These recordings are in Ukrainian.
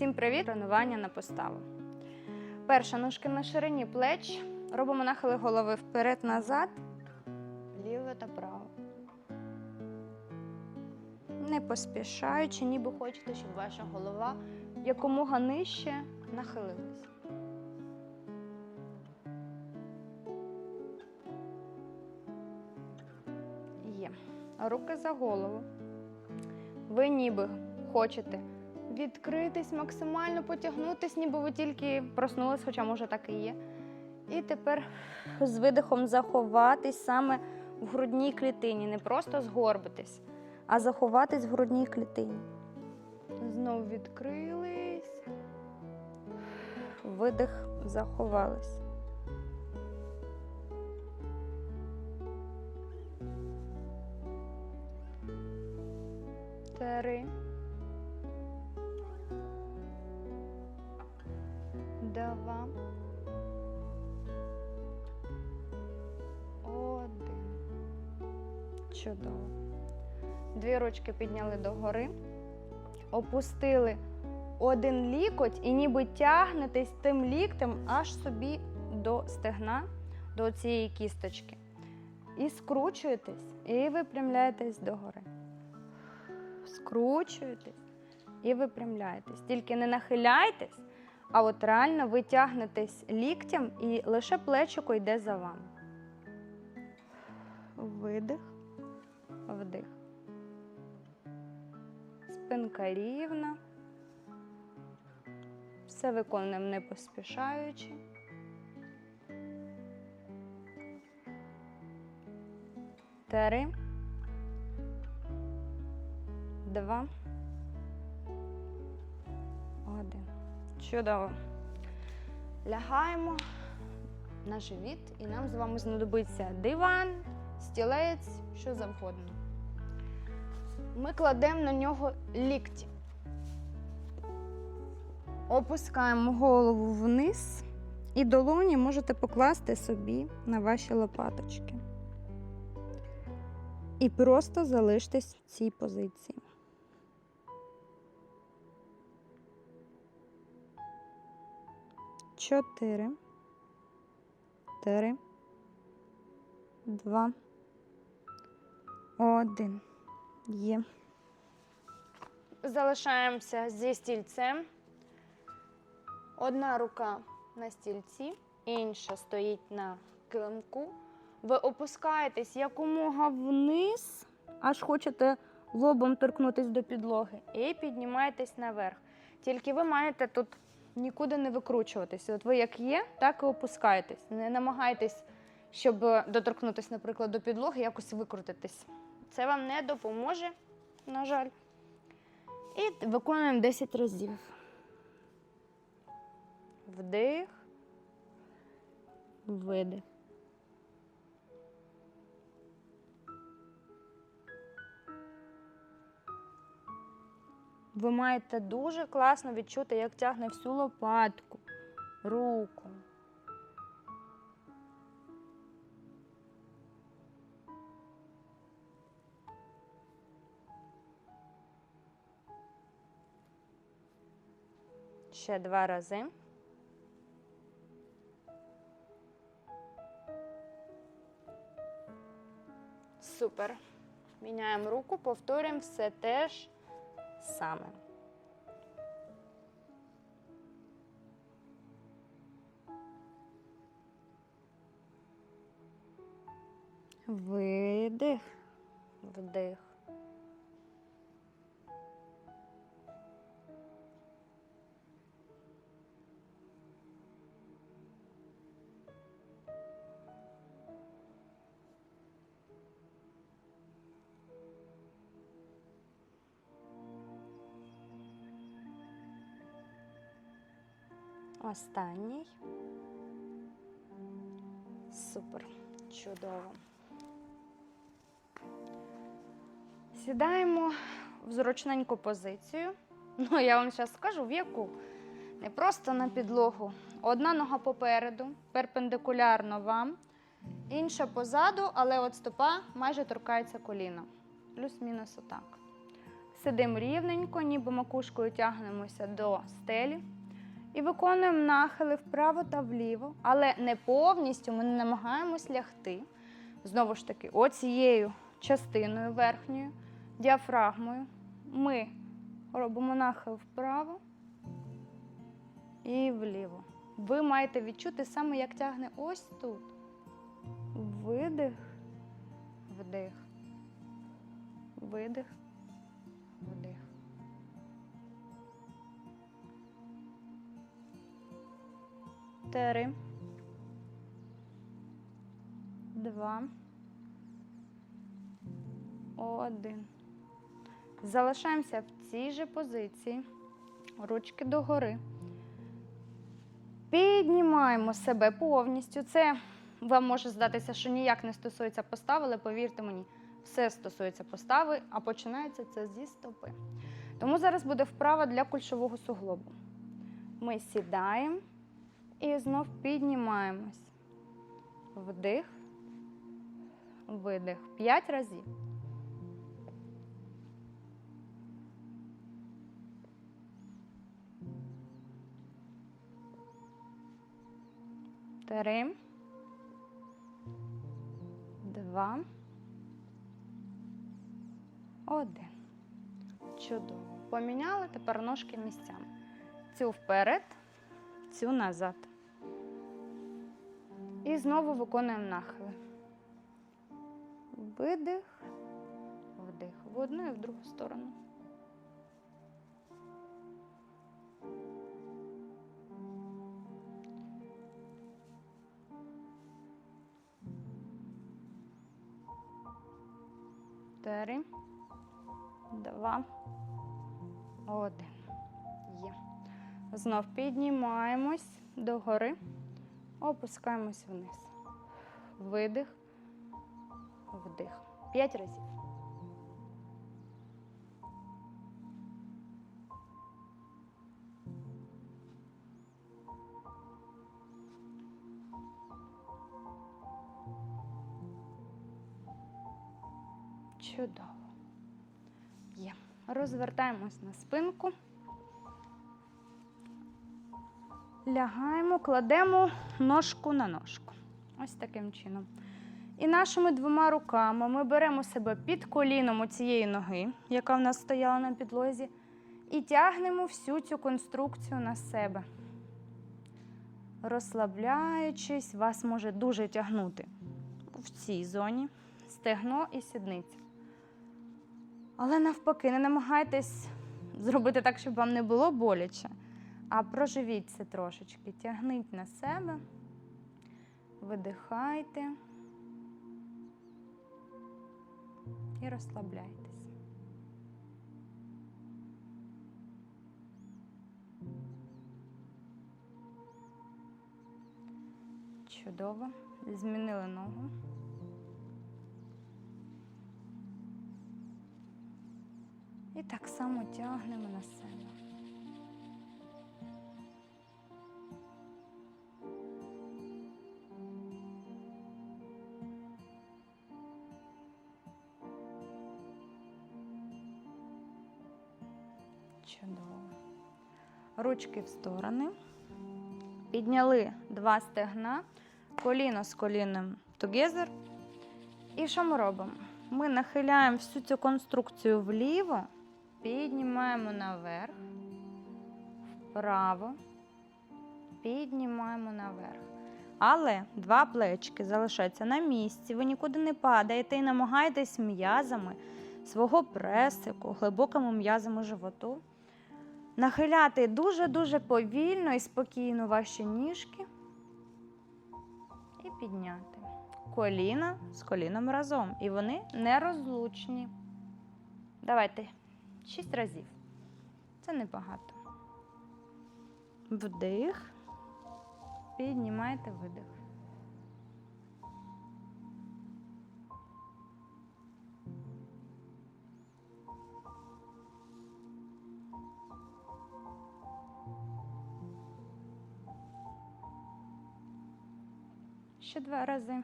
Всім привіт! Тренування на поставу. Перша ножки на ширині плеч. Робимо нахили голови вперед-назад, ліво та право. Не поспішаючи, ніби хочете, щоб ваша голова якомога нижче нахилилась. Є. Руки за голову. Ви ніби хочете відкритись, максимально потягнутись, ніби ви тільки проснулись, хоча може так і є. І тепер з видихом заховатись саме в грудній клітині, не просто згорбитись, а заховатись в грудній клітині. Знову відкрились. Видих, заховались. Три. Чудово. Дві ручки підняли догори, опустили один лікоть і ніби тягнетесь тим ліктем аж собі до стегна, до цієї кісточки. І скручуєтесь, і випрямляєтесь догори. Скручуєтесь і випрямляєтесь. Тільки не нахиляйтесь, а от реально ви тягнетесь ліктем і лише плечико йде за вами. Видих, вдих. Спинка рівна. Все виконуємо не поспішаючи. Три. Два. Один. Чудово. Лягаємо на живіт, і нам з вами знадобиться диван, стілець, що завгодно. Ми кладемо на нього лікті. Опускаємо голову вниз і долоні можете покласти собі на ваші лопаточки. І просто залиштесь в цій позиції. Чотири. Три. Два. Один. Є. Залишаємося зі стільцем. Одна рука на стільці, інша стоїть на килимку. Ви опускаєтесь якомога вниз, аж хочете лобом торкнутися до підлоги, і піднімаєтесь наверх. Тільки ви маєте тут нікуди не викручуватися. От ви як є, так і опускаєтесь. Не намагайтесь, щоб доторкнутися, наприклад, до підлоги, якось викрутитись. Це вам не допоможе, на жаль. І виконуємо 10 разів. Вдих, видих. Ви маєте дуже класно відчути, як тягне всю лопатку, руку. Ще два рази. Супер. Міняємо руку, повторюємо все теж саме. Видих, вдих. Останній. Супер. Чудово. Сідаємо в зручненьку позицію. Ну, я вам зараз скажу, в яку. Не просто на підлогу. Одна нога попереду, перпендикулярно вам, інша позаду, але от стопа майже торкається коліна. Плюс-мінус отак. Сидимо рівненько, ніби макушкою тягнемося до стелі. І виконуємо нахили вправо та вліво, але не повністю ми не намагаємось лягти. Знову ж таки, оцією частиною верхньою, діафрагмою, ми робимо нахил вправо і вліво. Ви маєте відчути саме, як тягне ось тут. Видих, вдих, видих, 4, 2, 1. Залишаємося в цій же позиції, ручки догори. Піднімаємо себе повністю. Це вам може здатися, що ніяк не стосується постави, але повірте мені, все стосується постави, а починається це зі стопи. Тому зараз буде вправа для кульшового суглобу. Ми сідаємо і знов піднімаємось. Вдих, видих. П'ять разів. Три. Два. Один. Чудово. Поміняли тепер ножки місцями. Цю вперед, цю назад. І знову виконуємо нахили. Видих, вдих. В одну і в другу сторону. Три, два, один. Є. Знов піднімаємось догори, опускаємось вниз. Видих, вдих. П'ять разів. Чудово. Є. Розвертаємось на спинку. Лягаємо, кладемо ножку на ножку. Ось таким чином. І нашими двома руками ми беремо себе під коліном цієї ноги, яка в нас стояла на підлозі, і тягнемо всю цю конструкцію на себе. Розслабляючись, вас може дуже тягнути в цій зоні стегно і сідниця. Але навпаки, не намагайтесь зробити так, щоб вам не було боляче, а проживіть це трошечки. Тягніть на себе, видихайте і розслабляйтесь. Чудово. Змінили ногу. І так само тягнемо на себе. Чудово. Ручки в сторони. Підняли два стегна, коліно з коліном together. І що ми робимо? Ми нахиляємо всю цю конструкцію вліво, піднімаємо наверх, вправо, піднімаємо наверх. Але два плечки залишаються на місці, ви нікуди не падаєте і намагаєтесь м'язами свого пресику, глибокими м'язами животу. Нахиляти дуже-дуже повільно і спокійно ваші ніжки і підняти коліна з коліном разом. І вони нерозлучні. Давайте шість разів. Це небагато. Вдих. Піднімайте видих. ще два рази.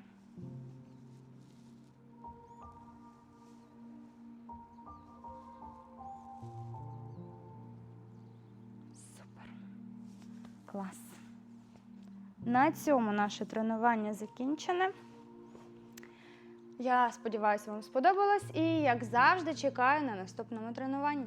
Супер. Клас. На цьому наше тренування закінчене. Я сподіваюся, вам сподобалось і, як завжди, чекаю на наступному тренуванні.